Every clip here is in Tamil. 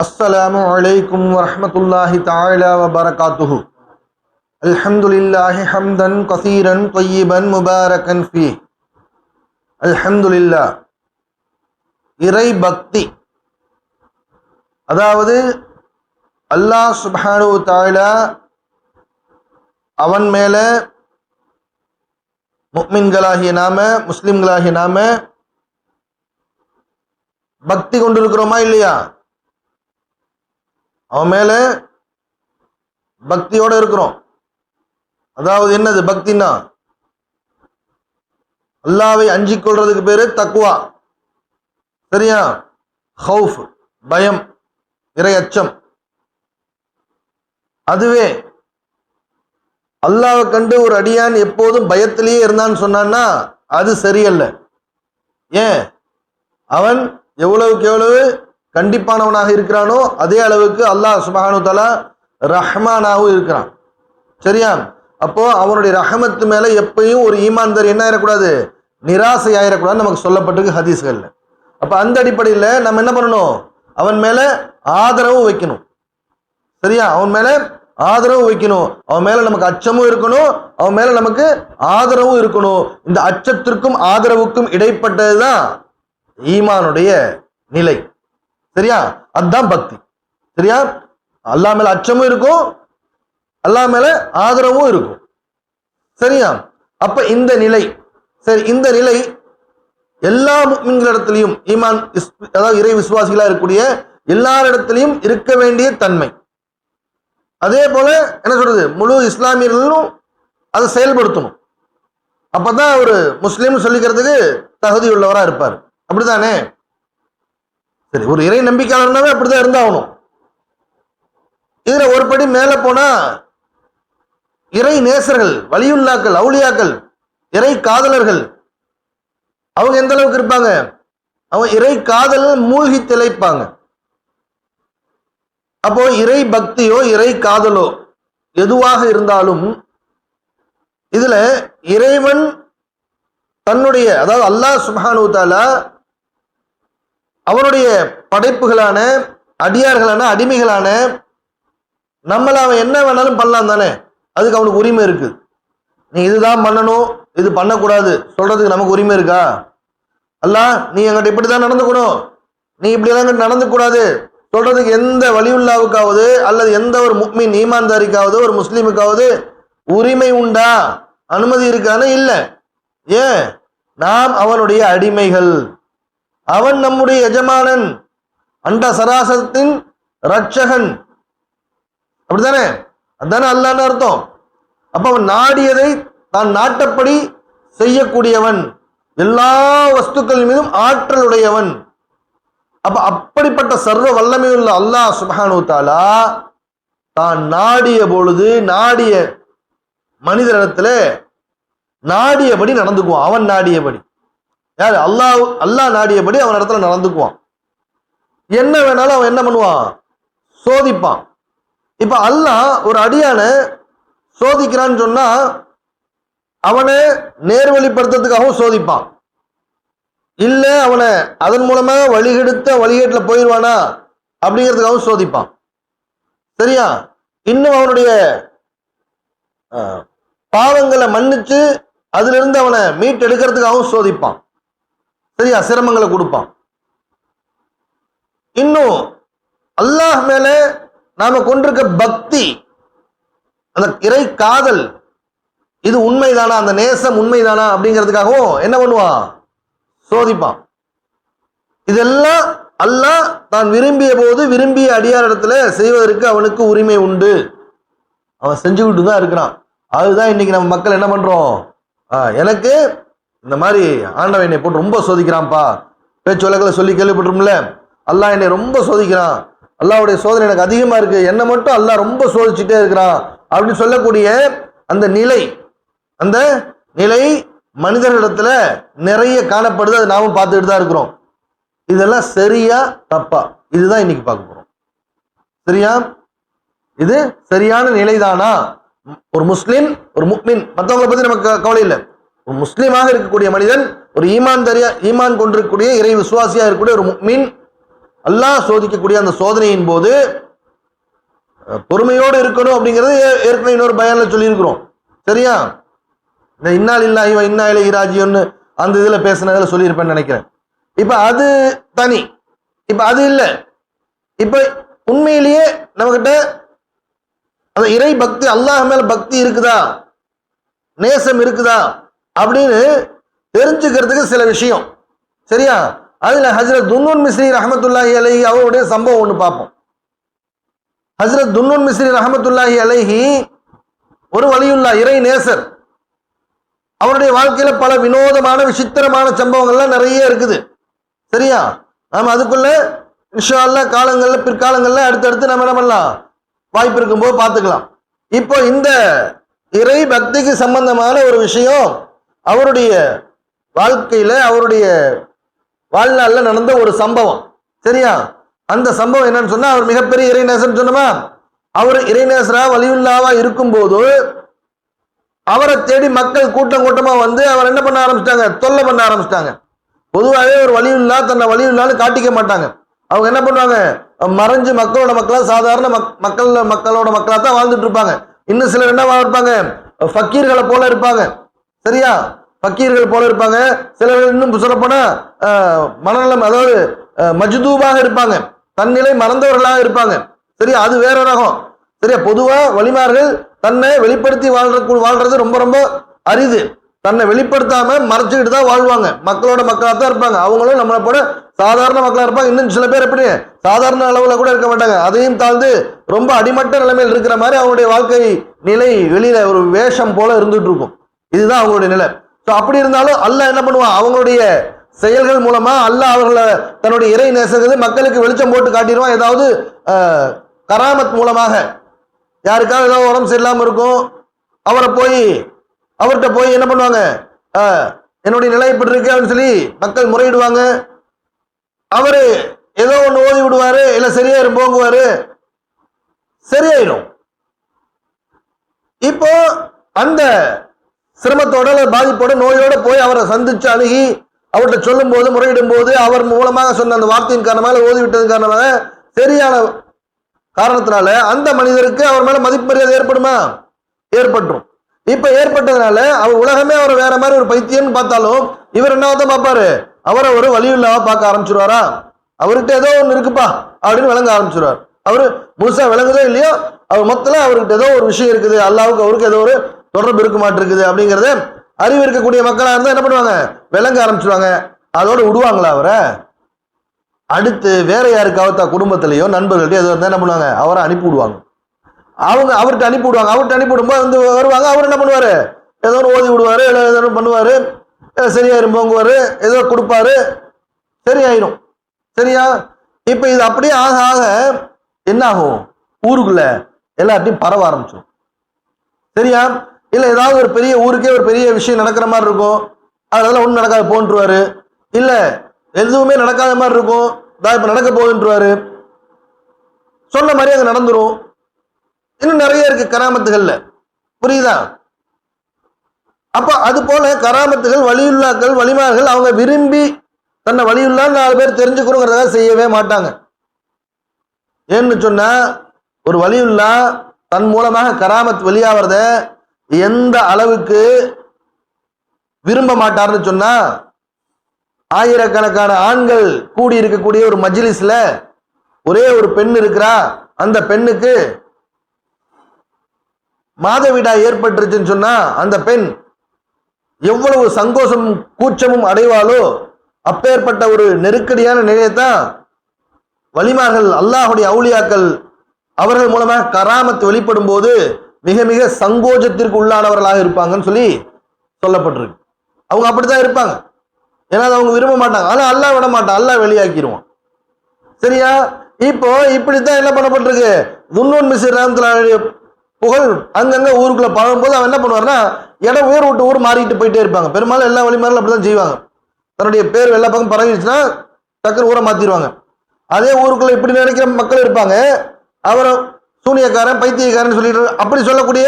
السلام عليكم ورحمة الله تعالى وبركاته الحمد لله حمدا كثيرا طيبا مباركا فيه الحمد لله இறை பக்தி அதாவது அல்லாஹ் சுப்ஹானு தாலா அவன் மேல முக்மின்களாகிய நாம முஸ்லிம்களாகிய நாம பக்தி கொண்டிருக்கிறோமா இல்லையா அவன் மேல பக்தியோட இருக்கிறோம். அதாவது என்னது? பக்தின்னா? அல்லாவை அஞ்சிக் கொள்றதுக்கு பேரு தக்குவா சரியா? ஹவுஃப் பயம் இறை அச்சம் அதுவே அல்லாவை கண்டு ஒரு அடியான் எப்போதும் பயத்திலேயே இருந்தான்னு சொன்னான்னா அது சரியல்ல. ஏன்? அவன் எவ்வளவுக்கு எவ்வளவு கண்டிப்பானவனாக இருக்கிறானோ அதே அளவுக்கு அல்லாஹ் சுபஹானு தலா ரஹ்மானாகவும் இருக்கிறான். சரியா? அப்போ அவனுடைய ரஹமத்து மேல எப்பயும் ஒரு ஈமான்தர் என்ன ஆயிடக்கூடாது நிராசை ஆயிடக்கூடாதுன்னு நமக்கு சொல்லப்பட்டிருக்கு ஹதீஸ்கள்ல. அப்ப அந்த அடிப்படையில் நம்ம என்ன பண்ணணும்? அவன் மேல ஆதரவு வைக்கணும். சரியா? அவன் மேல ஆதரவு வைக்கணும். அவன் மேல நமக்கு அச்சமும் இருக்கணும். அவன் மேல நமக்கு ஆதரவும் இருக்கணும். இந்த அச்சத்திற்கும் ஆதரவுக்கும் இடைப்பட்டதுதான் ஈமானுடைய நிலை. சரியா? அதுதான் பக்தி. சரியா? அல்லா மேல அச்சமும் இருக்கும். அல்லா மேல ஆதரவும் இருக்கும். சரியா? அப்ப இந்த நிலை சரி இந்த நிலை எல்லா முக்மின்களிடத்திலையும் ஈமான் அதாவது இறை விசுவாசிகளா இருக்கக்கூடிய எல்லாரிடத்திலையும் இருக்க வேண்டிய தன்மை. அதே போல என்ன சொல்றது? முழு இஸ்லாமியர்களும் அதை செயல்படுத்தணும். அப்பதான் ஒரு முஸ்லீம் சொல்லிக்கிறதுக்கு தகுதி உள்ளவரா இருப்பார். அப்படித்தானே? சரி ஒரு இறை நம்பிக்கையாளர்னாவே அப்படிதான் இருந்தாகணும். இதுல ஒரு படி மேல போனா இறை நேசர்கள் வலியுல்லாக்கள் அவுளியாக்கள் இறை காதலர்கள் அவங்க எந்த அளவுக்கு இருப்பாங்க? அவங்க இறை காதல் மூழ்கி திளைப்பாங்க. அப்போ இறை பக்தியோ இறை காதலோ எதுவாக இருந்தாலும் இதுல இறைவன் தன்னுடைய அதாவது அல்லாஹ் சுபானு தாலா அவனுடைய படைப்புகளான அடியார்களான அடிமைகளான நம்மளை அவன் என்ன வேணாலும் பண்ணலாம் தானே? அதுக்கு அவனுக்கு உரிமை இருக்குது நீ இதுதான் பண்ணணும் இது பண்ணக்கூடாது. சொல்றதுக்கு நமக்கு உரிமை இருக்கா? அல்ல நீ எங்கிட்ட இப்படி தான் நடந்துக்கணும். நீ இப்படிலாம் எங்கிட்ட நடந்துக்கூடாது சொல்றதுக்கு எந்த வலியுல்லாவுக்காவது அல்லது எந்த ஒரு முக்மின் ஈமான்தாரிக்காவது ஒரு முஸ்லீமுக்காவது உரிமை உண்டா? அனுமதி இருக்கான்னு இல்லை. ஏன்? நாம் அவனுடைய அடிமைகள். அவன் நம்முடைய எஜமானன் அண்ட சராசரத்தின் ரட்சகன் அப்படித்தானே? அதானே அல்லான்னு அர்த்தம். அப்ப அவன் நாடியதை தான் நாட்டப்படி செய்யக்கூடியவன். எல்லா வஸ்துக்கள் மீதும் ஆற்றல் உடையவன் அப்ப அப்படிப்பட்ட சர்வ வல்லமையுள்ள அல்லாஹ் சுப்ஹானு தாலா தான் நாடிய பொழுது நாடிய மனிதரிடத்துல நாடியபடி நடந்துக்குவான். அவன் நாடியபடி. யார்? அல்லாஹ் அல்லாஹ் நாடியபடி அவன் இடத்துல நடந்துக்குவான். என்ன வேணாலும் அவன் என்ன பண்ணுவான்? சோதிப்பான். இப்போ அல்லாஹ் ஒரு அடியான சோதிக்கிறான்னு சொன்னால் அவனை நேர்வழிப்படுத்துறதுக்காகவும் சோதிப்பான். இல்லை அவனை அதன் மூலமாக வழிகெடுத்த வழிகேட்டில் போயிடுவானா அப்படிங்கிறதுக்காகவும் சோதிப்பான். சரியா? இன்னும் அவனுடைய பாவங்களை மன்னிச்சு அதிலிருந்து அவனை மீட்டெடுக்கிறதுக்காகவும் சோதிப்பான். சரியா? சிரமங்களை கொடுப்பான். இன்னும் அல்லாஹ் மேல நாம கொண்டிருக்க பக்தி அந்த இறை காதல் இது உண்மைதானா? அந்த நேசம் உண்மைதானா? அப்படிங்கிறதுக்காகவும் என்ன பண்ணுவான்? சோதிப்பான். இதெல்லாம் அல்லாஹ் தான் விரும்பிய போது விரும்பிய அடியார் இடத்துல செய்வதற்கு அவனுக்கு உரிமை உண்டு. அவன் செஞ்சுக்கிட்டு தான் இருக்கிறான். அதுதான் இன்னைக்கு நம்ம மக்கள் என்ன பண்றோம்? ஆ, எனக்கு இந்த மாதிரி ஆண்டவன் என்னை போட்டு ரொம்ப சோதிக்கிறான்ப்பா. பேச்சு வழக்கில் சொல்லி கேள்விப்பட்டிரும்ல அல்லாஹ் என்னை ரொம்ப சோதிக்கிறான். அல்லாவுடைய சோதனை எனக்கு அதிகமாக இருக்குது என்னை மட்டும் அல்லாஹ் ரொம்ப சோதிச்சுட்டே இருக்கிறான் அப்படின்னு சொல்லக்கூடிய அந்த நிலை அந்த நிலை மனிதர்களிடத்துல நிறைய காணப்படுது. அதை நாமும் பார்த்துக்கிட்டு தான் இருக்கிறோம். இதெல்லாம் சரியா தப்பா? இதுதான் இன்னைக்கு பார்க்க போறோம். சரியா? இது சரியான நிலைதானா? ஒரு முஸ்லீம் ஒரு முக்மின். மற்றவங்களை பத்தி நமக்கு க- கவலை இல்லை. முஸ்லீமாக இருக்கக்கூடிய மனிதன் ஒரு ஈமான் தரியா ஈமான் கொண்டிருக்கக்கூடிய இறை விசுவாசியாக இருக்கக்கூடிய ஒரு மீன் அல்லாஹ் சோதிக்கக்கூடிய அந்த சோதனையின் போது பொறுமையோடு இருக்கணும் அப்படிங்கிறது ஏற்கனவே இன்னொரு பயனில் சொல்லியிருக்கிறோம். சரியா? இந்த இன்னால் இல்லாஹி வ இன்னா இலைஹி ராஜியன்னு அந்த இதில் பேசினதில் சொல்லியிருப்பேன்னு நினைக்கிறேன். இப்போ அது தனி. இப்போ அது இல்லை. இப்போ உண்மையிலேயே நம்மக்கிட்ட அந்த இறை பக்தி அல்லாஹ் மேலே பக்தி இருக்குதா? நேசம் இருக்குதா? அப்படின்னு தெரிஞ்சுக்கிறதுக்கு சில விஷயம். சரியா? அதில் ஹசரத் துன்னூன் மிஸ்ரி ரஹமத்துல்லாஹி அலஹி அவருடைய சம்பவம் ஒன்று பார்ப்போம். ஹசரத் துன்னூன் மிஸ்ரி ரஹமத்துல்லாஹி அலஹி ஒரு வழியுள்ள இறை நேசர். அவருடைய வாழ்க்கையில் பல வினோதமான விசித்திரமான சம்பவங்கள்லாம் நிறைய இருக்குது. சரியா? நாம் அதுக்குள்ள விஷயம்ல காலங்களில் பிற்காலங்களில் அடுத்தடுத்து நம்ம என்ன பண்ணலாம்? வாய்ப்பு இருக்கும்போது பார்த்துக்கலாம். இப்போ இந்த இறை பக்திக்கு சம்பந்தமான ஒரு விஷயம் அவருடைய வாழ்க்கையில அவருடைய வாழ்நாளில் நடந்த ஒரு சம்பவம். சரியா? அந்த சம்பவம் என்னன்னு சொன்னா அவர் மிகப்பெரிய இறைநேசன் சொன்னோமா? அவர் இறைநேசரா வலியுல்லாவா இருக்கும்போது அவரை தேடி மக்கள் கூட்டம் கூட்டமா வந்து அவர் என்ன பண்ண ஆரம்பிச்சிட்டாங்க? தொல்லை பண்ண ஆரம்பிச்சிட்டாங்க. பொதுவாகவே ஒரு வலியுள்ளா தன்னை வலியுல்லான்னு காட்டிக்க மாட்டாங்க. அவங்க என்ன பண்ணுவாங்க? மறைஞ்சு மக்களோட மக்களா சாதாரண மக் மக்கள் மக்களோட மக்களாக தான் வாழ்ந்துட்டு இருப்பாங்க. இன்னும் சிலர் என்னவா இருப்பாங்க? ஃபக்கீர்களை போல இருப்பாங்க. சரியா பக்கீர்கள் போல இருப்பாங்க. சிலர் இன்னும் சொல்லப்போனா மனநலம் அதாவது மஜ்தூபாக இருப்பாங்க. தன்னிலை மறந்தவர்களாக இருப்பாங்க. சரியா? அது வேற ரகம். சரியா? பொதுவாக வலிமார்கள் தன்னை வெளிப்படுத்தி வாழ்ற வாழ்றது ரொம்ப ரொம்ப அரிது. தன்னை வெளிப்படுத்தாம மறைச்சிக்கிட்டு தான் வாழ்வாங்க. மக்களோட மக்களாக தான் இருப்பாங்க. அவங்களும் நம்மளை போல சாதாரண மக்களாக இருப்பாங்க. இன்னும் சில பேர் எப்படி? சாதாரண அளவில் கூட இருக்க மாட்டாங்க. அதையும் தாழ்ந்து ரொம்ப அடிமட்ட நிலைமையில் இருக்கிற மாதிரி அவங்களுடைய வாழ்க்கை நிலை வெளியில ஒரு வேஷம் போல இருந்துட்டு இருக்கும். இதுதான் அவங்களுடைய நிலை. ஸோ அப்படி இருந்தாலும் அல்லாஹ் என்ன பண்ணுவான்? அவங்களுடைய செயல்கள் மூலமா அல்லாஹ் அவர்களை தன்னுடைய இறை நேசங்கிறது மக்களுக்கு வெளிச்சம் போட்டு காட்டிடுவான். ஏதாவது கராமத் மூலமாக. யாருக்காவது ஏதாவது உடம்பு சரியில்லாமல் இருக்கும். அவரை போய் அவர்கிட்ட போய் என்ன பண்ணுவாங்க? என்னுடைய நிலை இப்படி இருக்கு அப்படின்னு சொல்லி மக்கள் முறையிடுவாங்க. அவரு ஏதோ ஒன்று ஓதி விடுவாரு இல்லை சரியாயிரும் போங்குவாரு சரியாயிடும். இப்போ அந்த சிரமத்தோட பாதிப்போட நோயோட போய் அவரை சந்திச்சு அணுகி அவர்கிட்ட சொல்லும் போது முறையிடும் போது அவர் மூலமாக சொன்ன அந்த வார்த்தையின் காரணமாக ஓதி விட்டதன் காரணமாக சரியான காரணத்தினால அந்த மனிதருக்கு அவர் மேல மதிப்பு மரியாதை ஏற்படுமா? ஏற்பட்டுரும் இப்ப ஏற்பட்டதுனால அவர் உலகமே அவர் வேற மாதிரி ஒரு பைத்தியம்னு பார்த்தாலும் இவர் என்னவாதான் பார்ப்பாரு? அவரை ஒரு வழியில்லாம பார்க்க ஆரம்பிச்சிருவாரா? அவர்கிட்ட ஏதோ ஒன்று இருக்குப்பா அப்படின்னு விளங்க ஆரம்பிச்சிருவார். அவரு முழுசா விளங்குதோ இல்லையோ அவர் மொத்தத்தில் அவர்கிட்ட ஏதோ ஒரு விஷயம் இருக்குது. அல்லாவுக்கு அவருக்கு ஏதோ ஒரு தொடர்பு இருக்க மாட்டிருக்குது அப்படிங்கிறத அறிவு இருக்கக்கூடிய மக்களாக இருந்தால் என்ன பண்ணுவாங்க? விளங்க ஆரம்பிச்சிருவாங்க. அதோடு விடுவாங்களா அவரை? அடுத்து வேற யாருக்காவது தான் குடும்பத்திலேயோ நண்பர்கள்ட்ட ஏதோ இருந்தால் என்ன பண்ணுவாங்க? அவரை அனுப்பி விடுவாங்க. அவங்க அவர்கிட்ட அனுப்பி விடுவாங்க. அவர்கிட்ட அனுப்பி விடும்போது வந்து வருவாங்க. அவர் என்ன பண்ணுவார்? ஏதோ ஒன்று ஓதி விடுவார் இல்லை ஏதோ ஒன்று பண்ணுவார். சரியாயிரும் போங்குவார். ஏதோ கொடுப்பாரு. சரியாயிரும். சரியா? இப்போ இது அப்படியே ஆக ஆக என்ன ஆகும் ஊருக்குள்ள எல்லார்ட்டையும் பரவ ஆரம்பிச்சிடும் சரியா? இல்லை ஏதாவது ஒரு பெரிய ஊருக்கே ஒரு பெரிய விஷயம் நடக்கிற மாதிரி இருக்கும். அதெல்லாம் ஒன்றும் நடக்காது போன்றுவாரு. இல்லை எதுவுமே நடக்காத மாதிரி இருக்கும். தான் இப்போ நடக்க போகுதுன்றுவாரு. சொன்ன மாதிரி அங்கே நடந்துரும். இன்னும் நிறைய இருக்கு கராமத்துகள்ல. புரியுதா? அப்போ அது போல கராமத்துகள் வலியுல்லாக்கள் வலிமார்கள் அவங்க விரும்பி தன்னை வலியுள்ளான்னு நாலு பேர் தெரிஞ்சுக்கணுங்கிறதாக செய்யவே மாட்டாங்க. ஏன்னு சொன்னா ஒரு வலியுல்லா தன் மூலமாக கராமத் வெளியாகிறத எந்த அளவுக்கு விரும்ப மாட்டார்னு சொன்னா ஆயிரக்கணக்கான ஆண்கள் கூடி இருக்கக்கூடிய ஒரு மஜ்லிஸ்ல ஒரே ஒரு பெண் இருக்கிறா. அந்த பெண்ணுக்கு மாதவிடா ஏற்பட்டுருச்சுன்னு சொன்னா அந்த பெண் எவ்வளவு சங்கோஷமும் கூச்சமும் அடைவாளோ அப்பேற்பட்ட ஒரு நெருக்கடியான நிலையத்தான் வலிமார்கள் அல்லாஹுடைய அவுளியாக்கள் அவர்கள் மூலமாக கராமத்து வெளிப்படும் போது மிக மிக சங்கோஜத்திற்கு உள்ளானவர்களாக இருப்பாங்கன்னு சொல்லி சொல்லப்பட்டிருக்கு. அவங்க அப்படித்தான் இருப்பாங்க. ஏன்னா அவங்க விரும்ப மாட்டாங்க. ஆனால் அல்லா விட மாட்டான். அல்லா வெளியாக்கிடுவான் சரியா? இப்போ இப்படித்தான் என்ன பண்ணப்பட்டிருக்கு? துன்னூன் மிஸ்ர் ராமத்துலாவுடைய புகழ் அங்கங்க ஊருக்குள்ள பழகும்போது அவன் என்ன பண்ணுவார்னா இடம் ஊர் விட்டு ஊர் மாறிட்டு போயிட்டே இருப்பாங்க. பெரும்பாலும் எல்லா வழிமாரிலும் அப்படிதான் செய்வாங்க. தன்னுடைய பேர் எல்லா பக்கம் பரவிடுச்சுன்னா டக்குன்னு ஊரை மாத்திடுவாங்க அதே ஊருக்குள்ள இப்படி நினைக்கிற மக்கள் இருப்பாங்க. அவரை சூனியக்காரன் பைத்தியக்காரன் சொல்லிட்டு அப்படி சொல்லக்கூடிய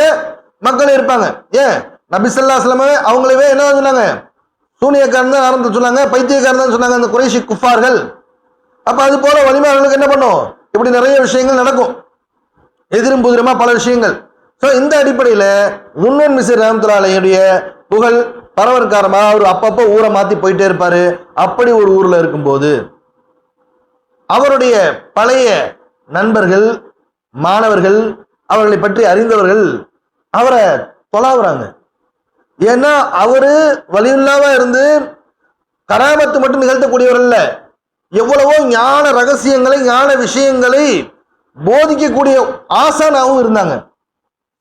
மக்கள் இருப்பாங்க. ஏன்? நபிசல்லா சிலமே அவங்களவே என்ன சொன்னாங்க? சூனியக்காரன் தான் ஆரம்பித்து சொன்னாங்க பைத்தியக்காரன் தான் சொன்னாங்க அந்த குறைஷி குஃபார்கள். அப்ப அது போல வலிமையாளர்களுக்கு என்ன பண்ணும்? இப்படி நிறைய விஷயங்கள் நடக்கும். எதிரும் புதிரமா பல விஷயங்கள். ஸோ இந்த அடிப்படையில் முன்னன் மிசிர் ரஹமத்துல்லாலையுடைய புகழ் பரவற்காரமாக அவர் அப்பப்போ ஊரை மாற்றி போயிட்டே இருப்பார். அப்படி ஒரு ஊரில் இருக்கும்போது அவருடைய பழைய நண்பர்கள் மாணவர்கள் அவர்களை பற்றி அறிந்தவர்கள் அவரை தொலாவுறாங்க. ஏன்னா அவரு வலியுல்லாவா இருந்து கராமத்து மட்டும் நிகழ்த்தக்கூடியவர் அல்ல எவ்வளவோ ஞான ரகசியங்களை ஞான விஷயங்களை போதிக்கக்கூடிய ஆசானாவும் இருந்தாங்க.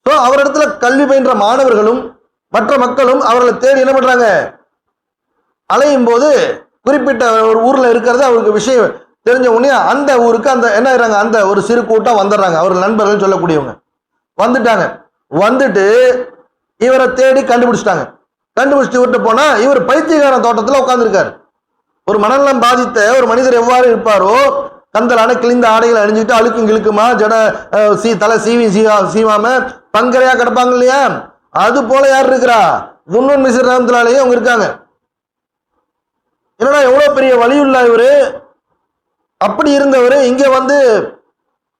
ஸோ அவரிடத்துல கல்வி பயின்ற மாணவர்களும் மற்ற மக்களும் அவர்களை தேடி என்ன பண்றாங்க? அலையும் போது குறிப்பிட்ட ஒரு ஊர்ல இருக்கிறது அவருக்கு விஷயம் தெரிஞ்ச உடனே அந்த ஊருக்கு அந்த என்ன ஆயிடுறாங்க? அந்த ஒரு சிறு கூட்டம் வந்துடுறாங்க. அவர் நண்பர்கள் சொல்லக்கூடியவங்க. வந்துட்டாங்க. வந்துட்டு இவரை தேடி கண்டுபிடிச்சிட்டாங்க. கண்டுபிடிச்சிட்டு விட்டு போனா இவர் பைத்தியகாரன் தோட்டத்தில் உட்காந்துருக்காரு ஒரு மனநலம் பாதித்த ஒரு மனிதர் எவ்வாறு இருப்பாரோ கந்தலான கிழிந்த ஆடைகளை அணிஞ்சுக்கிட்டு அழுக்கும் கிழுக்குமா ஜட சீ தலை சீவி சீவா சீவாம பங்கரையா கிடப்பாங்க இல்லையா? அது போல யார் இருக்கிறா? துன்னூன் மிசிர் அவங்க இருக்காங்க. என்னடா எவ்வளவு பெரிய வலியுள்ள இவரு? அப்படி இருந்தவர் இங்க வந்து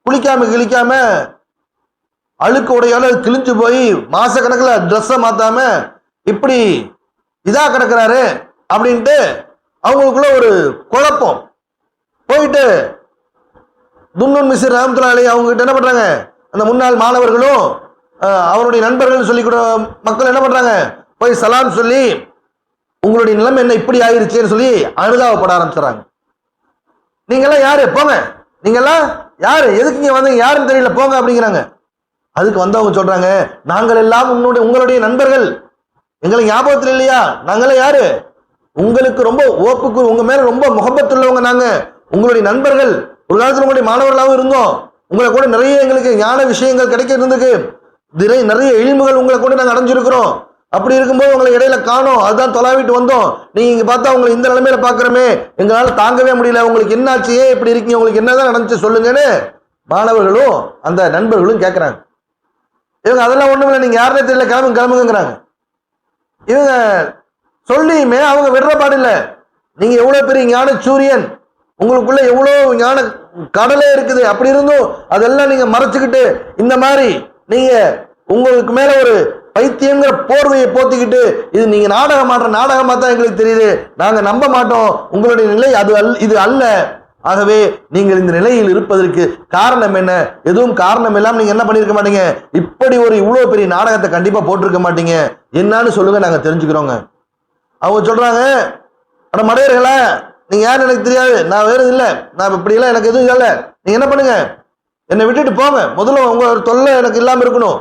குளிக்காம கிளிக்காம அழுக்கு உடையால கிழிஞ்சு போய் மாச கணக்கில் ட்ரெஸ்ஸை மாத்தாம இப்படி இதா கிடக்குறாரு அப்படின்ட்டு அவங்களுக்குள்ள ஒரு குழப்பம். போயிட்டு துன்னூன் மிஸ்ர் ரஹமத்துல்லா அலி அவங்க கிட்ட என்ன பண்றாங்க? அந்த முன்னாள் மாணவர்களும் அவருடைய நண்பர்கள் சொல்லி கூட மக்கள் என்ன பண்றாங்க? போய் சலாம் சொல்லி உங்களுடைய நிலைமை என்ன இப்படி ஆயிருச்சுன்னு சொல்லி அனுதாபப்பட ஆரம்பிச்சுறாங்க நீங்கெல்லாம் யாரு? போங்க. நீங்கெல்லாம் யாரு? எதுக்கு இங்க வந்தீங்க? யாருன்னு தெரியல. போங்க அப்படிங்கிறாங்க. அதுக்கு வந்தவங்க சொல்றாங்க நாங்கள் எல்லாம் உன்னுடைய உங்களுடைய நண்பர்கள். எங்களுக்கு ஞாபகத்தில் இல்லையா? நாங்களாம் யாரு? உங்களுக்கு ரொம்ப ஓப்புக்கு உங்க மேல ரொம்ப முகப்பத்துள்ளவங்க நாங்க. உங்களுடைய நண்பர்கள். ஒரு காலத்தில் உங்களுடைய மாணவர்களாகவும் இருந்தோம். உங்களை கூட நிறைய எங்களுக்கு ஞான விஷயங்கள் கிடைக்க இருந்ததுக்கு. நிறைய நிறைய எழிமுகள் உங்களை கூட நாங்கள் அடைஞ்சிருக்கிறோம். அப்படி இருக்கும்போது உங்களை இடையில காணும். அதுதான் தொலாவிட்டு வந்தோம். நீங்க இங்க பார்த்தா உங்களை இந்த நிலைமையில பாக்குறமே எங்களால தாங்கவே முடியல. உங்களுக்கு என்னாச்சு? ஏன் இப்படி இருக்கீங்க? உங்களுக்கு என்னதான் நடந்துச்சு சொல்லுங்கன்னு மாணவர்களும் அந்த நண்பர்களும் கேட்குறாங்க இவங்க அதெல்லாம் ஒண்ணும் இல்லை நீங்க யாருனே தெரியல. கிளம்புங்க கிளம்புங்கிறாங்க இவங்க சொல்லியுமே அவங்க விடுற பாடில்ல நீங்க எவ்வளவு பெரிய ஞான சூரியன். உங்களுக்குள்ள எவ்வளோ ஞான கடலே இருக்குது. அப்படி இருந்தும் அதெல்லாம் நீங்க மறைச்சுக்கிட்டு இந்த மாதிரி நீங்க உங்களுக்கு மேல ஒரு பைத்தியங்கிற போர்வையை போத்திக்கிட்டு இது நீங்க நாடகம் ஆடுற நாடகமா தான் எங்களுக்கு தெரியுது. நாங்க நம்ப மாட்டோம். உங்களுடைய நிலை அது அல் இது அல்ல. ஆகவே நீங்கள் இந்த நிலையில் இருப்பதற்கு காரணம் என்ன? எதுவும் காரணம் இல்லாம நீங்க என்ன பண்ணிருக்க மாட்டீங்க? இப்படி ஒரு இவ்வளவு பெரிய நாடகத்தை கண்டிப்பா போட்டிருக்க மாட்டீங்க. என்னன்னு சொல்லுங்க நாங்க தெரிஞ்சுக்கிறோங்க. அவங்க சொல்றாங்க அட மடையர்களே நீங்க யாருன்னு எனக்கு தெரியாது. நான் வேறு இல்லை. நான் இப்படியெல்லாம் எனக்கு எதுவும் இல்லை. நீங்க என்ன பண்ணுங்க? என்னை விட்டுட்டு போங்க. முதல்ல உங்க ஒரு தொல்லை எனக்கு இல்லாம இருக்கணும்.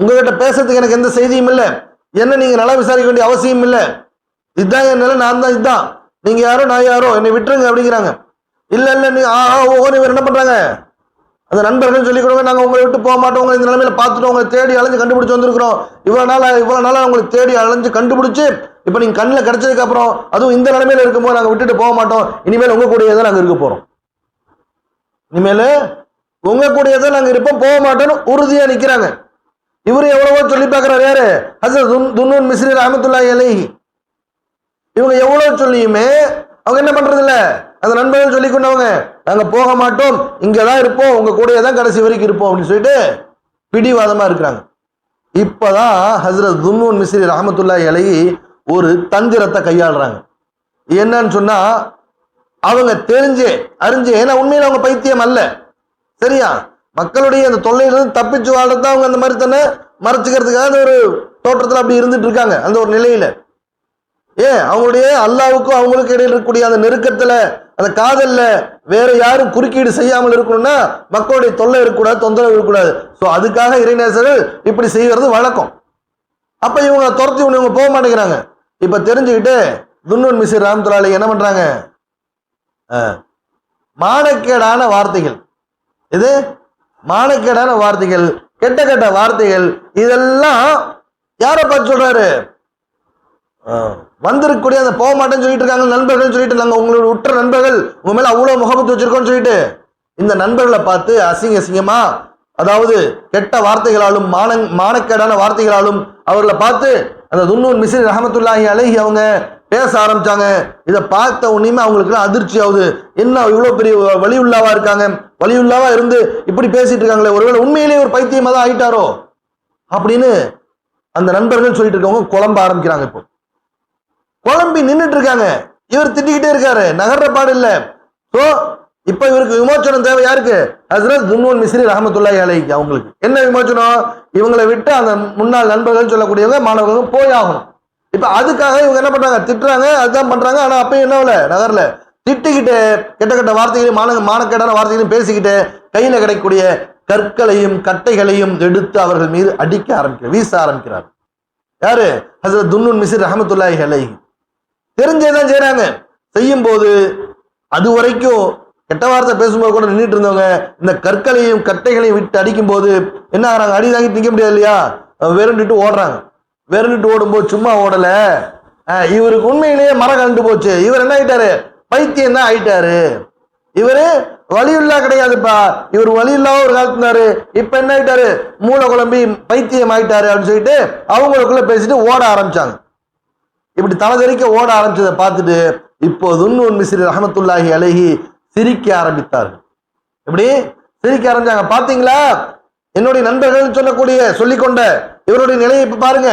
உங்ககிட்ட பேசுறதுக்கு எனக்கு எந்த செய்தியும் இல்லை. என்ன நீங்க நல்லா விசாரிக்க வேண்டிய அவசியம் இல்லை. இதுதான் என் நிலை நான் தான் இதுதான் நீங்க யாரோ நான் யாரோ என்னை விட்டுருங்க அப்படிங்கிறாங்க. இல்ல இல்ல நீ ஆ ஆ, ஓ இவர் என்ன பண்றாங்க? அந்த நண்பர்கள் சொல்லி கொடுங்க நாங்க உங்களை விட்டு போக மாட்டோம். உங்களை இந்த நிலைமையில பார்த்துட்டோம் உங்களை தேடி அலைஞ்சு கண்டுபிடிச்சு வந்திருக்கிறோம். இவ்வளவு நாளா இவ்வளவு நாளா உங்களை தேடி அலைஞ்சு கண்டுபிடிச்சு இப்ப நீங்க கண்ணில் கிடைச்சதுக்கு அப்புறம் அதுவும் இந்த நிலைமையில இருக்கும்போது நாங்க விட்டுட்டு போக மாட்டோம். இனிமேல் உங்க கூடயே தான் நாங்க இருக்க போறோம். இனிமேல் உங்க கூடயே தான் நாங்க இருப்போம். போக மாட்டோம்னு உறுதியா நிக்கிறாங்க. இவரு எவ்வளவோ சொல்லி பார்க்குறாரு யாரு? ஹசரத் துன்- துன்னூன் மிஸ்ரி ரஹமத்துல்லாஹி அலைஹி. இவங்க எவ்வளவு சொல்லியுமே அவங்க என்ன பண்றது இல்ல அந்த நண்பர்கள் சொல்லி கொண்டவங்க நாங்க போக மாட்டோம் இங்கதான் இருப்போம் உங்க கூடயே தான் கடைசி வரைக்கும் இருப்போம் அப்படின்னு சொல்லிட்டு பிடிவாதமா இருக்கிறாங்க. இப்பதான் ஹசரத் துன்னூன் மிஸ்ரி ரஹமத்துல்லா இலகி ஒரு தந்திரத்தை கையாளுறாங்க. என்னன்னு சொன்னா அவங்க தெரிஞ்சு அறிஞ்சு ஏன்னா உண்மையில அவங்க பைத்தியம் அல்ல. சரியா? மக்களுடைய அந்த தொல்லையிலிருந்து தப்பிச்சு வாழ்றது அவங்க அந்த மாதிரி தானே மறைச்சிக்கிறதுக்காக அந்த ஒரு தோற்றத்தில் அப்படி இருந்துட்டு இருக்காங்க அந்த ஒரு நிலையில. ஏன்? அவங்களுடைய அல்லாவுக்கும் அவங்களுக்கும் இடையில இருக்கக்கூடிய அந்த நெருக்கத்துல அந்த காதல்ல வேற யாரும் குறுக்கீடு செய்யாமல் இருக்கணும்னா மக்களுடைய தொல்லை இருக்கக்கூடாது தொந்தரவு இருக்கக்கூடாது. ஸோ அதுக்காக இறைநேசர்கள் இப்படி செய்கிறது வழக்கம். அப்ப இவங்க துரத்தி இவங்க போக மாட்டேங்கிறாங்க. இப்ப தெரிஞ்சுக்கிட்டு துன்னூன் மிஸ்ர் ராம்துலாலி என்ன பண்றாங்க? மானக்கேடான வார்த்தைகள். இது மானக்கேடான வார்த்தைகள் கெட்ட கெட்ட வார்த்தைகள் இதெல்லாம் யாரை பார்த்து சொல்றாரு? வந்திருக்கக்கூடிய அந்த போக மாட்டேன்னு சொல்லிட்டு இருக்காங்க நண்பர்கள் சொல்லிட்டு நாங்கள் உங்களோட உற்ற நண்பர்கள் உங்க மேல அவ்வளவு முகமத்து வச்சிருக்கோம்னு சொல்லிட்டு இந்த நண்பர்களை பார்த்து அசிங்க அசிங்கமா அதாவது கெட்ட வார்த்தைகளாலும் மான மானக்கேடான வார்த்தைகளாலும் அவர்களை பார்த்து அந்த துன்னூர் மிஸ்ரி ரஹமத்துல்லாஹி அழகி அவங்க பேச ஆரம்பிச்சாங்க. இதை பார்த்த உடனேயுமே அவங்களுக்கு அதிர்ச்சி ஆகுது. என்ன இவ்வளோ பெரிய வழி உள்ளாவா இருக்காங்க? வழி உள்ளாவா இருந்து இப்படி பேசிட்டு இருக்காங்களே. ஒருவேளை உண்மையிலேயே ஒரு பைத்தியமாக தான் ஆயிட்டாரோ? அப்படின்னு அந்த நண்பர்கள் சொல்லிட்டு இருக்கவங்க குழம்ப ஆரம்பிக்கிறாங்க இப்போ. குழம்பி நின்றுட்டு இருக்காங்க. இவர் திட்டிக்கிட்டே இருக்காரு. நகர்ற பாடு இல்லை. ஸோ இப்ப இவருக்கு விமோச்சனம் தேவை யாருக்கு? ஹசரத் துன்னூன் மிஸ்ரி ரஹமத்துல்லா அலைக்கு அவங்களுக்கு. என்ன விமோச்சனம்? இவங்களை விட்டு அந்த முன்னாள் நண்பர்கள் சொல்லக்கூடியவங்க மாணவர்கள் போய் ஆகணும். இப்போ அதுக்காக இவங்க என்ன பண்றாங்க? திட்டுறாங்க அதுதான் பண்றாங்க. ஆனா அப்பயும் என்னவில்ல நகர்ல. திட்டிக்கிட்டு கெட்ட கெட்ட வார்த்தைகளையும் மான மானக்கேடான வார்த்தைகளையும் பேசிக்கிட்டு கையில கிடைக்கக்கூடிய கற்களையும் கட்டைகளையும் எடுத்து அவர்கள் மீது அடிக்க ஆரம்பிக்கிறார் வீச ஆரம்பிக்கிறார். யாரு? ஹசரத் துன்னூன் மிஸ்ரி ரஹமத்துல்லாஹி அலைஹி. தெரிஞ்சேதான் செய்கிறாங்க செய்யும் போது அது வரைக்கும் கெட்ட வார்த்தை பேசும்போது கூட நின்றுட்டு இருந்தவங்க இந்த கற்களையும் கட்டைகளையும் விட்டு அடிக்கும் போது என்ன ஆகிறாங்க? அடி தாங்கி நிற்க முடியாது இல்லையா? வெறுண்டுட்டு ஓடுறாங்க. வெறுண்டுட்டு ஓடும்போது சும்மா ஓடல. இவருக்கு உண்மையிலேயே மரம் கண்டு போச்சு. இவர் என்ன ஆயிட்டாரு? பைத்தியம் தான் ஆயிட்டாரு. இவரு வலியுள்ளா கிடையாதுப்பா. இவர் வலியில்லாம ஒரு காலத்துல இருந்தாரு. இப்ப என்ன ஆயிட்டாரு? மூளை குழம்பி பைத்தியம் ஆயிட்டாரு அப்படின்னு சொல்லிட்டு அவங்களுக்குள்ள பேசிட்டு ஓட ஆரம்பிச்சாங்க. இப்படி தலைதறிக்க ஓட ஆரம்பிச்சதை பார்த்துட்டு இப்போ துன்னூன் மிஸ்ரி ரஹமத்துல்லாஹி அழகி சிரிக்க ஆரம்பித்தார் எப்படி? சிரிக்க ஆரம்பிச்சாங்க. பாத்தீங்களா என்னுடைய நண்பர்கள் சொல்லக்கூடிய சொல்லிக்கொண்ட இவருடைய நிலையை இப்ப பாருங்க.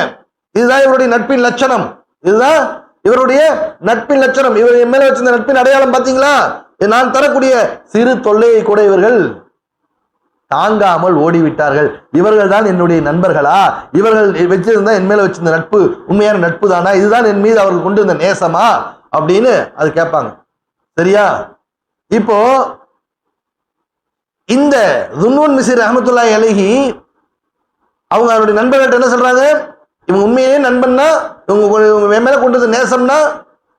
இதுதான் இவருடைய நட்பின் லட்சணம். இதுதான் இவருடைய நட்பின் லட்சணம். இவர் என் மேல வச்சிருந்த நட்பின் அடையாளம் பாத்தீங்களா நான் தரக்கூடிய சிறு தொல்லையை கூட இவர்கள் தாங்காமல் ஓடிவிட்டார்கள். இவர்கள் தான் என்னுடைய நண்பர்களா? இவர்கள் வச்சிருந்தா என் மேல வச்சிருந்த நட்பு உண்மையான நட்பு தானா இதுதான் என் மீது அவர்கள் கொண்டு இருந்த நேசமா? அப்படின்னு அது கேட்பாங்க. சரியா? இப்போ இந்த துன்வன் மிசிர் அஹமத்துல்லாஹி அலைஹி அவங்க அவருடைய நண்பர்கள்ட்ட என்ன சொல்றாங்க? இவங்க உண்மையிலேயே நண்பன்னா இவங்க என் மேல கொண்டு நேசம்னா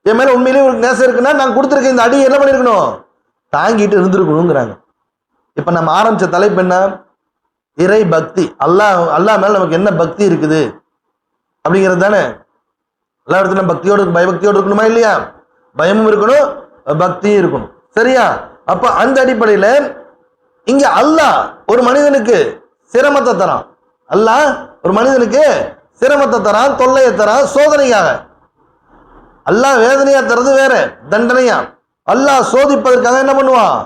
என் மேல உண்மையிலேயே உங்களுக்கு நேசம் இருக்குன்னா நான் கொடுத்துருக்க இந்த அடி என்ன பண்ணிருக்கணும்? தாங்கிட்டு இருந்திருக்கணுங்கிறாங்க. இப்ப நம்ம ஆரம்பிச்ச தலைப்பு என்ன? இறை பக்தி. அல்லாஹ் அல்லாஹ் மேல நமக்கு என்ன பக்தி இருக்குது? அப்படிங்கிறது தானே? எல்லா இடத்துல பக்தியோடு பயபக்தியோடு இருக்கணுமா இல்லையா? பயமும் இருக்கணும் பக்தியும் இருக்கணும். சரியா? அப்ப அந்த அடிப்படையில இங்க அல்லாஹ் ஒரு மனிதனுக்கு சிரமத்தை தரான். அல்லாஹ் ஒரு மனிதனுக்கு சிரமத்தை தரான் தொல்லையை தரான் சோதனையாக அல்லாஹ் வேதனையாக தர்றது வேற தண்டனையா? அல்லாஹ் சோதிப்பதற்காக என்ன பண்ணுவான்?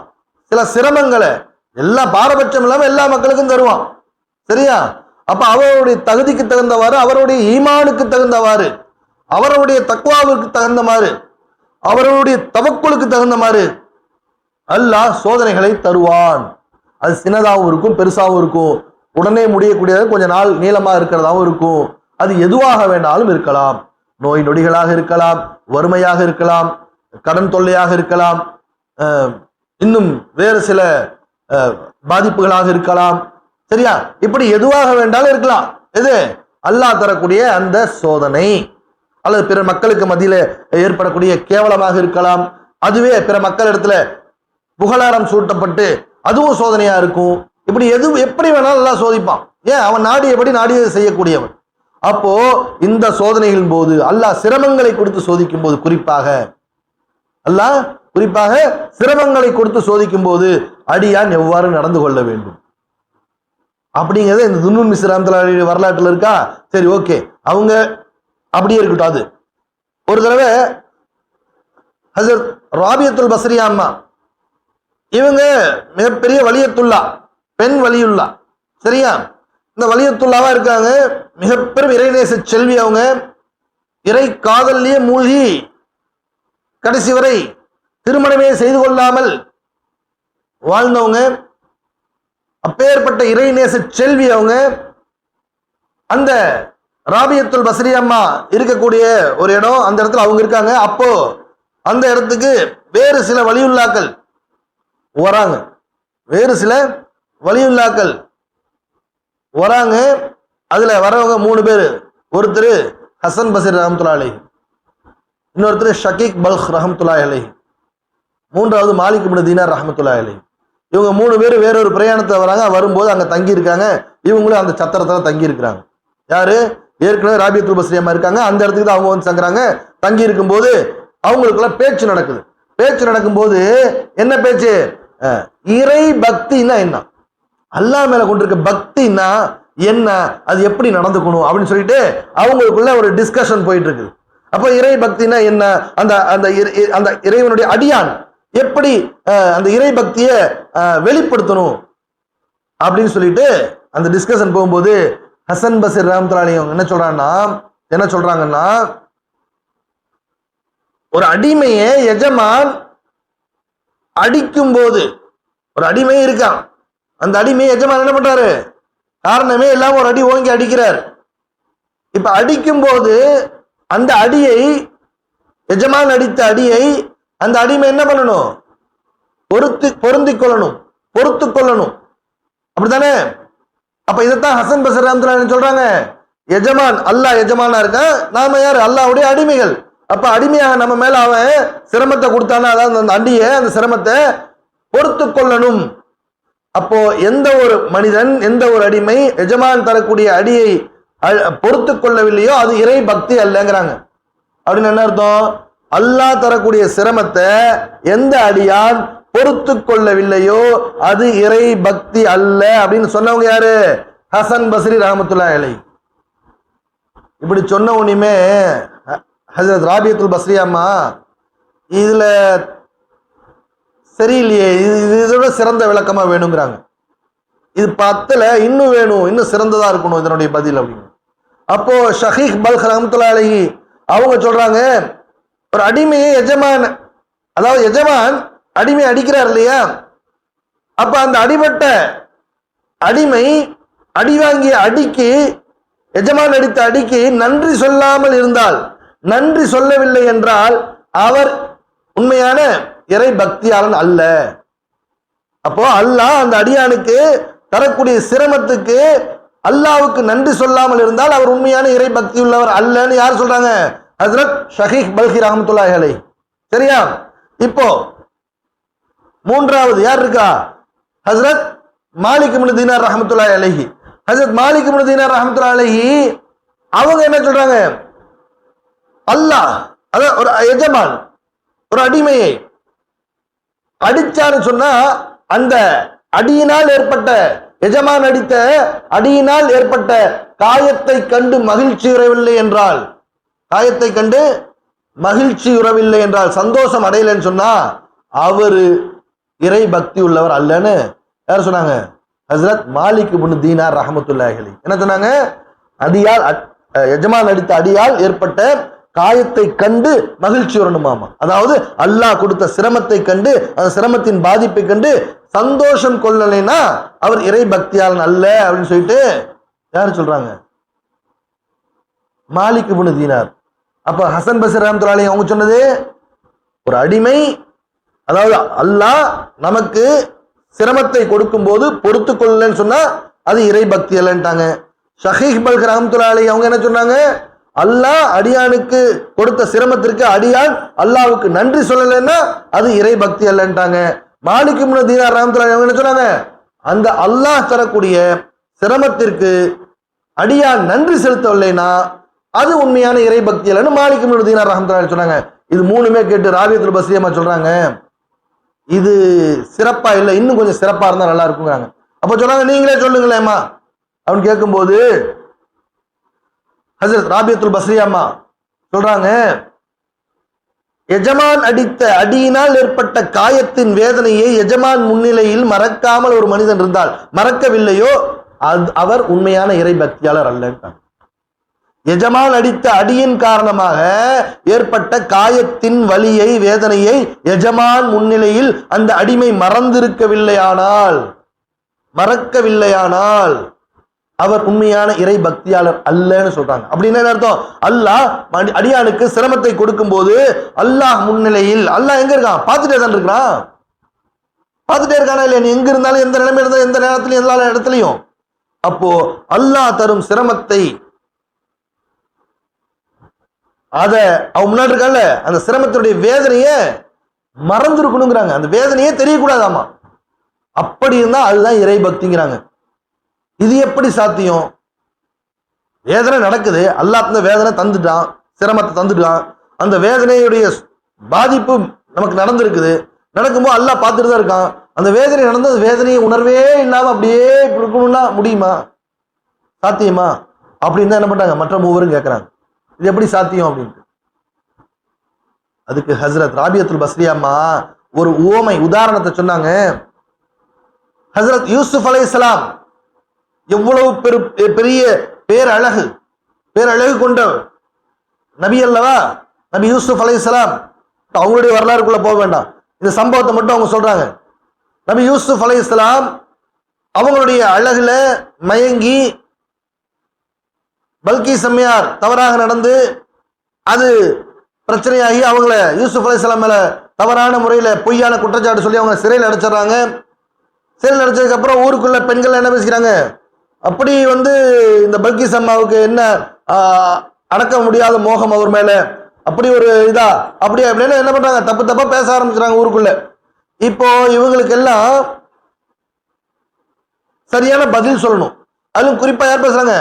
சில சிரமங்களை எல்லா பாரபட்சம் இல்லாமல் எல்லா மக்களுக்கும் தருவான். சரியா? அப்போ அவருடைய தகுதிக்கு தகுந்தவாறு அவருடைய ஈமானுக்கு தகுந்தவாறு அவருடைய தக்குவாவுக்கு தகுந்தமாறு அவருடைய தவக்குலுக்கு தகுந்தமாறு அல்லாஹ் சோதனைகளை தருவான். அது சின்னதாகவும் இருக்கும் பெருசாகவும் இருக்கும். உடனே முடியக்கூடியது கொஞ்சம் நாள் நீளமாக இருக்கிறதாகவும் இருக்கும். அது எதுவாக வேணாலும் இருக்கலாம். நோய் நொடிகளாக இருக்கலாம் வறுமையாக இருக்கலாம் கடன் தொல்லையாக இருக்கலாம் இன்னும் வேறு சில பாதிப்புகளாக இருக்கலாம். சரியா? இப்படி எதுவாக வேண்டாலும் இருக்கலாம். எது? அல்லாஹ் தரக்கூடிய அந்த சோதனை. அல்லது பிற மக்களுக்கு மத்தியில் ஏற்படக்கூடிய கேவலமாக இருக்கலாம். அதுவே பிற மக்கள் இடத்துல புகழாரம் சூட்டப்பட்டு அதுவும் சோதனையா இருக்கும். இப்படி எது எப்படி வேணாலும் நல்லா சோதிப்பான். ஏன்? அவன் நாடியபடி நாடியதை செய்யக்கூடியவன்? அப்போ இந்த சோதனைகளின் போது அல்லாஹ் சிரமங்களை கொடுத்து சோதிக்கும் போது குறிப்பாக அல்லாஹ் குறிப்பாக சிரமங்களை கொடுத்து சோதிக்கும் போது அடியான் எவ்வாறு நடந்து கொள்ள வேண்டும்? அப்படிங்கிறத இந்த துன்னு மிஸ்ராமத்தில் வரலாற்றுல இருக்கா? சரி ஓகே. அவங்க அப்படியே இருக்கட்டும் அது. ஒரு தடவை ஹசரத் ராபியத்துல் பஸ்ரியா அம்மா இவங்க மிகப்பெரிய வலியத்துள்ளா பெண் வலியுள்ளா சரியா? இந்த வலியத்துள்ளாவா இருக்காங்க? மிகப்பெரும் இறைநேச செல்வி அவங்க. இறை காதல்லையே மூழ்கி கடைசி வரை திருமணமே செய்து கொள்ளாமல் வாழ்ந்தவங்க. அப்பேற்பட்ட இறைநேச செல்வி அவங்க. அந்த ராபியத்துல் பஸ்ரி அம்மா இருக்கக்கூடிய ஒரு இடம் அந்த இடத்துல அவங்க இருக்காங்க. அப்போ அந்த இடத்துக்கு வேறு சில வலியுல்லாக்கள் வராங்க. வேறு சில வலியுல்லாக்கள் வராங்க. அதுல வரவங்க மூணு பேர். ஒருத்தர் ஹசன் பசீர் ரஹமத்துல்லா அலி இன்னொருத்தர் ஷக்கீக் பல்க் ரஹமத்துல்லா அலி மூன்றாவது மாலிக் இப்னு தீனார் ரஹமத்துல்லா அலி இவங்க மூணு பேர் வேறொரு பிரயாணத்தை வராங்க. வரும்போது அங்கே தங்கியிருக்காங்க. இவங்களும் அந்த சத்திரத்தில் தங்கியிருக்கிறாங்க. யார்? யாரு ஏற்கனவே ராபியத்துல் பஸ்ரியமா இருக்காங்க. அந்த இடத்துக்கு தான் அவங்க வந்து தங்குறாங்க தங்கி இருக்கும்போது அவங்களுக்குலாம் பேச்சு நடக்குது. பேச்சு நடக்கும்போது என்ன பேச்சு? இறை பக்தின்னா என்ன? அல்லாஹ் மேல கொண்டிருக்க பக்தின்னா என்ன? அது எப்படி நடந்துக்கணும்? அப்படின்னு சொல்லிட்டு அவங்களுக்குள்ள ஒரு டிஸ்கஷன் போயிட்டு இருக்குது அப்ப இறை பக்தினா என்ன? அந்த அந்த இறை- அந்த இறைவனுடைய அடியான் எப்படி அந்த இறை பக்தியை வெளிப்படுத்தணும்? அப்படின்னு சொல்லிட்டு அந்த டிஸ்கஷன் போகும்போது ஹசன் பசீர் ராம்தராலியம் அவங்க என்ன சொல்றான்னா என்ன சொல்றாங்கன்னா ஒரு அடிமையை எஜமான் அடிக்கும் போது ஒரு அடிமை இருக்கான். அந்த அடிமையை எஜமான் என்ன பண்றாரு? காரணமே எல்லாம் ஒரு அடி ஓங்கி அடிக்கிறார். இப்ப அடிக்கும் போது அந்த அடியை எஜமான் அடித்த அடியை அந்த அடிமை என்ன பண்ணணும்? பொறுத்து பொருந்திக் கொள்ளணும். பொறுத்து கொள்ளணும். அப்படித்தானே? அப்ப இதைத்தான் ஹசன் பசர் ரஹமத்துல்லாஹி சொல்றாங்க? எஜமான் அல்லாஹ் எஜமானா இருக்கான் நாம யார்? அல்லாஹ்வுடைய அடிமைகள். அப்ப அடிமையாக நம்ம மேல அவன் சிரமத்தை கொடுத்தானா அதாவது அந்த அடியை அந்த சிரமத்தை பொறுத்து கொள்ளணும். அப்போ எந்த ஒரு மனிதன் எந்த ஒரு அடிமை எஜமான் தரக்கூடிய அடியை பொறுத்து கொள்ளவில்லையோ அது இறை பக்தி அல்லங்கிறாங்க. அப்படின்னு என்ன அர்த்தம்? அல்லாஹ் தரக்கூடிய சிரமத்தை எந்த அடியான் பொறுத்து கொள்ளவில்லையோ அது இறை பக்தி அல்ல அப்படின்னு சொன்னவங்க யாரு? ஹசன் பஸ்ரி ரஹமத்துல்லா அலை இப்படி சொன்ன உடனேமே ஹசரத் ராபியத்துல் பஸ்ரி அம்மா இதுல சரியில்லையே இது இது இதோட சிறந்த விளக்கமா வேணுங்கிறாங்க. இது பத்துல இன்னும் வேணும் இன்னும் சிறந்ததா இருக்கணும் இதனுடைய பதில் அப்படின்னு. அப்போ ஷஹீக் பல்க் ரஹமத்துல்லா அலைஹி அவங்க சொல்றாங்க ஒரு அடிமையை எஜமான் அதாவது எஜமான் அடிமை அடிக்கிறார் இல்லையா? அப்ப அந்த அடிபட்ட அடிமை அடி வாங்கிய அடிக்கு எஜமான் அடித்த அடிக்கு நன்றி சொல்லாமல் இருந்தால் நன்றி சொல்லவில்லை என்றால் அவர் உண்மையான இறை பக்தியாளன் அல்ல. அப்போ அல்லாஹ் அந்த அடியானுக்கு தரக்கூடிய சிரமத்துக்கு அல்லாவுக்கு நன்றி சொல்லாமல் இருந்தால் அவர் உண்மையான இறை பக்தி உள்ளவர் அல்லன்னு யார் சொல்றாங்க? ஹசரத் ஷஹீக் பல்கி ரஹமத்துல்லாஹி அலை சரியா? இப்போ மூன்றாவது யார் இருக்கா? ஹசரத் மாலிக் முனுதீனார் ரஹமத்துல்லா அலஹி. ஹசரத் மாலிக் முனுதீனார் ரஹமத்துல்லா அலஹி அவங்க என்ன சொல்றாங்க? அல்லாஹ் அதான் ஒரு எஜமான் ஒரு அடிமையை அடிச்சான்னு சொன்னா அந்த அடியினால் ஏற்பட்ட எஜமான் அடித்த அடியினால் ஏற்பட்ட காயத்தை கண்டு மகிழ்ச்சி உறவில்லை என்றால் காயத்தை கண்டு மகிழ்ச்சி உறவில்லை என்றால் சந்தோஷம் அடையலைன்னு சொன்னா அவரு இறை பக்தி உள்ளவர் அல்லன்னு யார் சொன்னாங்க? ஹசரத் மாலிக் இப்னு தீனார் ரஹமத்துல்லாஹி என்ன சொன்னாங்க? அடியால் அட்- எஜமான் அடித்த அடியால் ஏற்பட்ட காயத்தை கண்டு மகிழ்ச்சி வரணுமாமா? அதாவது அல்லாஹ் கொடுத்த சிரமத்தை கண்டு அந்த சிரமத்தின் பாதிப்பை கண்டு சந்தோஷம் கொள்ளலைன்னா அவர் இறை பக்தியாளன் அல்ல அப்படின்னு சொல்லிட்டு யார் சொல்றாங்க? மாலிக் புனு தீனார். அப்ப ஹசன் பசீர் ரஹமத்துல்லாஹி அவங்க சொன்னது ஒரு அடிமை அதாவது அல்லாஹ் நமக்கு சிரமத்தை கொடுக்கும்போது பொறுத்து கொள்ளலன்னு சொன்னா அது இறை பக்தி அல்லன்ட்டாங்க. ஷஹீஹ் பல்க் ரஹமத்துல்லாஹி அவங்க என்ன சொன்னாங்க? அல்லாஹ் அடியானுக்கு கொடுத்த சிரமத்திற்கு அடியான் அல்லாவுக்கு நன்றி சொல்லலைன்னா அது இறை பக்தி அல்லன்ட்டாங்க. மாலிக்கு இப்னு தீனார் ரஹமத்துல்லாஹி அவங்க என்ன சொன்னாங்க? அந்த அல்லாஹ் தரக்கூடிய சிரமத்திற்கு அடியான் நன்றி செலுத்தவில்லைனா அது உண்மையான இறை பக்தி இல்லைன்னு மாலிக்கு இப்னு தீனார் ரஹமத்துல்லாஹி சொன்னாங்க. இது மூணுமே கேட்டு ராபியத்துல் பசியமா சொல்றாங்க. இது சிறப்பா இல்லை இன்னும் கொஞ்சம் சிறப்பா இருந்தா நல்லா இருக்குங்கிறாங்க. அப்ப சொன்னாங்க நீங்களே சொல்லுங்களேம்மா. அப்படின்னு கேட்கும்போது ஹசரத் ராபியத்துல் பஸ்ரியாம்மா சொல்றாங்க எஜமான் அடித்த அடியினால் ஏற்பட்ட காயத்தின் வேதனையை எஜமான் முன்னிலையில் மறக்காமல் ஒரு மனிதன் இருந்தால் மறக்கவில்லையோ? அது அவர் உண்மையான இறை பக்தியாளர் அல்ல. எஜமான் அடித்த அடியின் காரணமாக ஏற்பட்ட காயத்தின் வலியை வேதனையை எஜமான் முன்னிலையில் அந்த அடிமை மறந்திருக்கவில்லையானால் மறக்கவில்லையானால் அவர் உண்மையான இறை பக்தியாளர் அல்லன்னு சொல்றாங்க. அப்படின்னு என்ன அர்த்தம்? அல்லாஹ் அடி- அடியானுக்கு சிரமத்தை கொடுக்கும் போது அல்லாஹ் முன்னிலையில் அல்லாஹ் எங்க இருக்கான்? பார்த்துட்டே தான் இருக்கிறான். பார்த்துட்டே இருக்கானா இல்லையா? நீ எங்க இருந்தாலும் எந்த நிலைமை இருந்தாலும் எந்த நேரத்திலையும் எல்லா இடத்துலையும். அப்போ அல்லாஹ் தரும் சிரமத்தை அத அவன் முன்னாடி இருக்கால அந்த சிரமத்தினுடைய வேதனைய மறந்துருக்கணுங்கிறாங்க. அந்த வேதனையே தெரியக்கூடாதாமா? அப்படி இருந்தா அதுதான் இறை பக்திங்கிறாங்க. இது எப்படி சாத்தியம்? வேதனை நடக்குது. அல்லாஹ் வேதனை தந்துட்டான். சிரமத்தை தந்துட்டான். அந்த வேதனையுடைய பாதிப்பு நமக்கு நடந்திருக்குது. நடக்கும்போது அல்லாஹ் பார்த்துட்டு தான் இருக்கான். அந்த வேதனை நடந்து அந்த வேதனையை உணர்வே இல்லாமல் அப்படியே இப்படி இருக்கணும்னா முடியுமா? சாத்தியமா? அப்படின்னு தான் என்ன பண்ணிட்டாங்க மற்ற மூவரும் கேட்குறாங்க இது எப்படி சாத்தியம் அப்படின்ட்டு. அதுக்கு ஹஸ்ரத் ராபியத்துல் பஸ்ரி அம்மா ஒரு ஓமை உதாரணத்தை சொன்னாங்க. ஹஸ்ரத் யூசுப் அலைஹிஸ்ஸலாம் எவ்வளவு பெரு பெரிய பேரழகு பேரழகு கொண்ட நபி அல்லவா? நபி யூசுப் அலைஹிஸ்ஸலாம். அவங்களுடைய வரலாறுக்குள்ள போக வேண்டாம். இந்த சம்பவத்தை மட்டும் அவங்க சொல்றாங்க. நபி யூசுப் அலைஹிஸ்ஸலாம் அவங்களுடைய அழகுல மயங்கி பல்கி செம்மையார் தவறாக நடந்து அது பிரச்சனையாகி அவங்கள யூசுப் அலைஹிஸ்ஸலாம் மேல தவறான முறையில் பொய்யான குற்றச்சாட்டு சொல்லி அவங்க சிறையில் அடைச்சிடுறாங்க. சிறையில் அடைச்சதுக்கு அப்புறம் ஊருக்குள்ள பெண்கள் என்ன பேசிக்கிறாங்க? அப்படி வந்து இந்த பல்கிஸ் அம்மாவுக்கு என்ன அடக்க முடியாத மோகம் அவர் மேல? அப்படி ஒரு இதா? அப்படி அப்படின்னு என்ன பண்றாங்க? தப்பு தப்பா பேச ஆரம்பிச்சுறாங்க ஊருக்குள்ள. இப்போ இவங்களுக்கு எல்லாம் சரியான பதில் சொல்லணும். அதிலும் குறிப்பா யார் பேசுறாங்க?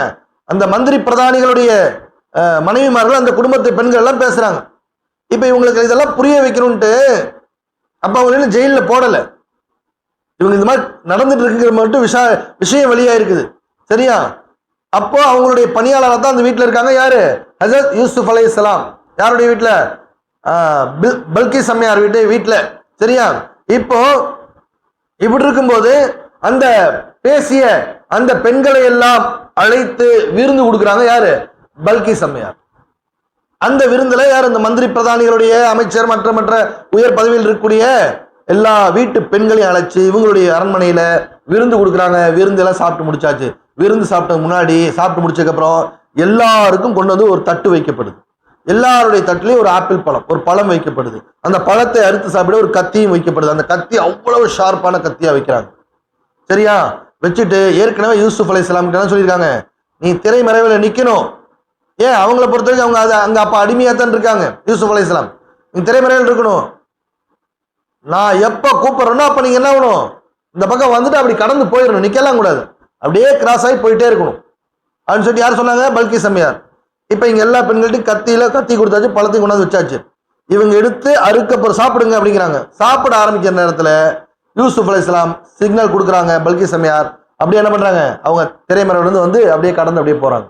அந்த மந்திரி பிரதானிகளுடைய மனைவிமார்கள் அந்த குடும்பத்து பெண்கள் எல்லாம் பேசுறாங்க. இப்போ இவங்களுக்கு இதெல்லாம் புரிய வைக்கணும்ட்டு அப்ப அவங்க ஜெயிலில் போடலை. இவங்க இந்த மாதிரி நடந்துட்டு இருக்குங்கிற மட்டும் விஷா விஷயம் வெளியா இருக்குது சரியா அப்போ அவங்களுடைய பணியாளராக தான் அந்த வீட்டில் இருக்காங்க. யாரு? ஹசரத் யூசுப் அலை யாருடைய வீட்டில் பல்கி சம்மையார் வீட்டு வீட்டில் சரியா? இப்போ இப்படி இருக்கும்போது அந்த பேசிய அந்த பெண்களை எல்லாம் அழைத்து விருந்து கொடுக்குறாங்க. யாரு? பல்கி சம்மையார். அந்த விருந்தில் யார்? இந்த மந்திரி பிரதானிகளுடைய அமைச்சர் மற்ற மற்ற உயர் பதவியில் இருக்கக்கூடிய எல்லா வீட்டு பெண்களையும் அழைச்சு இவங்களுடைய அரண்மனையில விருந்து கொடுக்குறாங்க. விருந்தெல்லாம் சாப்பிட்டு முடிச்சாச்சு. விருந்து சாப்பிட்ட முன்னாடி சாப்பிட்டு முடிச்சதுக்கப்புறம் எல்லாருக்கும் கொண்டு வந்து ஒரு தட்டு வைக்கப்படுது. எல்லாருடைய தட்டுலயும் ஒரு ஆப்பிள் பழம் ஒரு பழம் வைக்கப்படுது. அந்த பழத்தை அறுத்து சாப்பிட ஒரு கத்தியும் வைக்கப்படுது. அந்த கத்தி அவ்வளவு ஷார்ப்பான கத்தியா வைக்கிறாங்க. சரியா? வச்சுட்டு ஏற்கனவே யூசுப் அலை கிட்ட சொல்லியிருக்காங்க. நீ திரைமறைவில் நிற்கணும் ஏன்? அவங்கள பொறுத்த வரைக்கும் அவங்க அது அங்கே அப்போ அடிமையாக தான் இருக்காங்க யூசுப் அலை நீ திரைமறைவில் இருக்கணும். நான் எப்போ கூப்பிட்றேனோ அப்போ நீங்கள் என்ன ஆகணும்? இந்த பக்கம் வந்துட்டு அப்படி கடந்து போயிடணும். நிற்கலாம் கூடாது அப்படியே கிராஸ் ஆகி போயிட்டே இருக்கணும். அப்படின்னு சொல்லிட்டு யார் சொன்னாங்க? பல்கி சம்மையார் இப்போ இங்கே எல்லா பெண்கள்ட்டையும் கத்தியில் கத்தி கொடுத்தாச்சு பழத்தையும் கொண்டாந்து வச்சாச்சு. இவங்க எடுத்து அறுக்க சாப்பிடுங்க அப்படிங்கிறாங்க. சாப்பிட ஆரம்பிக்கிற நேரத்துல யூசுப் இஸ்லாம் சிக்னல் கொடுக்குறாங்க பல்கி சம்மையார் அப்படியே என்ன பண்ணுறாங்க அவங்க திரைமறையிலேருந்து வந்து அப்படியே கடந்து அப்படியே போகிறாங்க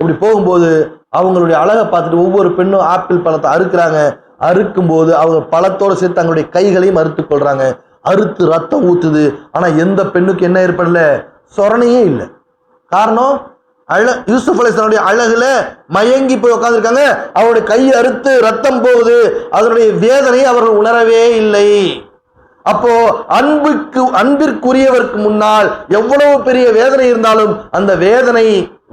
இப்படி போகும்போது அவங்களுடைய அழகை பார்த்துட்டு ஒவ்வொரு பெண்ணும் ஆப்பிள் பழத்தை அறுக்கிறாங்க. அறுக்கும்போது அவங்க பழத்தோடு சேர்த்து தங்களுடைய கைகளையும் அறுத்துக் கொள்கிறாங்க அறுத்து ரத்தம் ஊற்றுது ஆனால் எந்த பெண்ணுக்கு என்ன ஏற்படல? சொரணையே இல்லை. காரணம் அழ யூசுப் அலிஸ்லானுடைய அழகுல மயங்கி போய் உட்காந்துருக்காங்க அவருடைய கை அறுத்து ரத்தம் போகுது. அதனுடைய வேதனையை அவர்கள் உணரவே இல்லை. அப்போ அன்புக்கு அன்பிற்குரியவருக்கு முன்னால் எவ்வளவு பெரிய வேதனை இருந்தாலும் அந்த வேதனை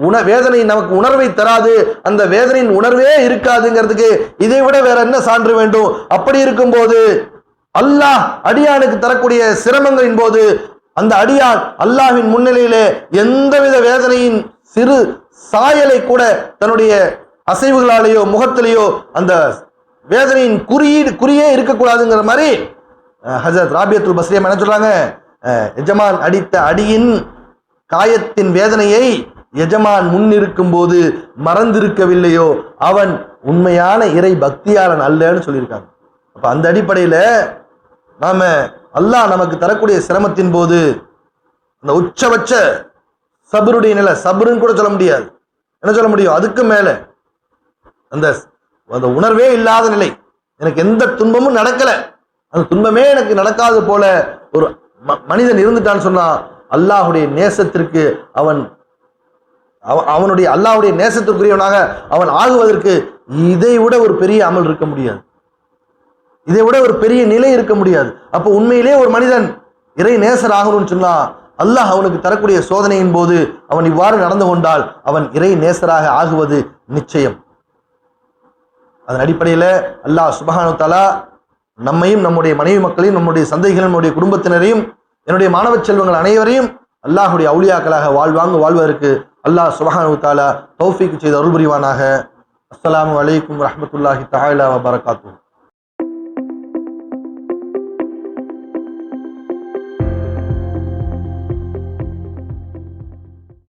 உண வேதனை நமக்கு உணர்வை தராது. அந்த வேதனையின் உணர்வே இருக்காதுங்கிறதுக்கு இதை விட வேற என்ன சான்று வேண்டும்? அப்படி இருக்கும்போது அல்லாஹ் அடியானுக்கு தரக்கூடிய சிரமங்களின் போது அந்த அடியான் அல்லாஹின் முன்னிலையிலே எந்தவித வேதனையின் சிறு சாயலை கூட தன்னுடைய அசைவுகளாலேயோ முகத்திலேயோ அந்த வேதனையின் குறியீடு குறியே இருக்கக்கூடாதுங்கிற மாதிரி ஹசரத் ராபியத்துல் பஸ்ரியம் என்ன சொல்றாங்க? எஜமான் அடித்த அடியின் காயத்தின் வேதனையை எஜமான் முன்னிருக்கும் போது மறந்திருக்கவில்லையோ அவன் உண்மையான இறை பக்தியாளன் அல்லன்னு சொல்லியிருக்காங்க. அப்ப அந்த அடிப்படையில நாம அல்லாஹ் நமக்கு தரக்கூடிய சிரமத்தின் போது அந்த உச்சபட்ச சபருடைய நிலை சபருன்னு கூட சொல்ல முடியாது. என்ன சொல்ல முடியும்? அதுக்கு மேல அந்த அந்த உணர்வே இல்லாத நிலை. எனக்கு எந்த துன்பமும் நடக்கல. அந்த துன்பமே எனக்கு நடக்காது போல ஒரு ம- மனிதன் இருந்துட்டான்னு சொன்னா அல்லாஹுடைய நேசத்திற்கு அவன் அவனுடைய அல்லாஹுடைய நேசத்திற்குரியவனாக அவன் ஆகுவதற்கு இதை விட ஒரு பெரிய அமல் இருக்க முடியாது. இதை விட ஒரு பெரிய நிலை இருக்க முடியாது. அப்போ உண்மையிலே ஒரு மனிதன் இறை நேசர் ஆகணும்னு சொன்னா அல்லாஹ் அவனுக்கு தரக்கூடிய சோதனையின் போது அவன் இவ்வாறு நடந்து கொண்டால் அவன் இறை நேசராக ஆகுவது நிச்சயம். அதன் அடிப்படையில் அல்லாஹ் சுபஹானு தஆலா நம்மையும் நம்முடைய மனைவி மக்களையும் நம்முடைய சந்தைகளையும் நம்முடைய குடும்பத்தினரையும் என்னுடைய மாணவ செல்வங்கள் அனைவரையும் அல்லாஹுடைய அவுளியாக்களாக வாழ்வாங்க வாழ்வதற்கு அல்லாஹ் சுபஹானு தாலா தௌஃபீக் செய்த அருள் புரிவானாக அஸ்லாம் வலைக்கம் வரஹ்மத்துல்லாஹி தாயிலா வபரகாத்துஹு.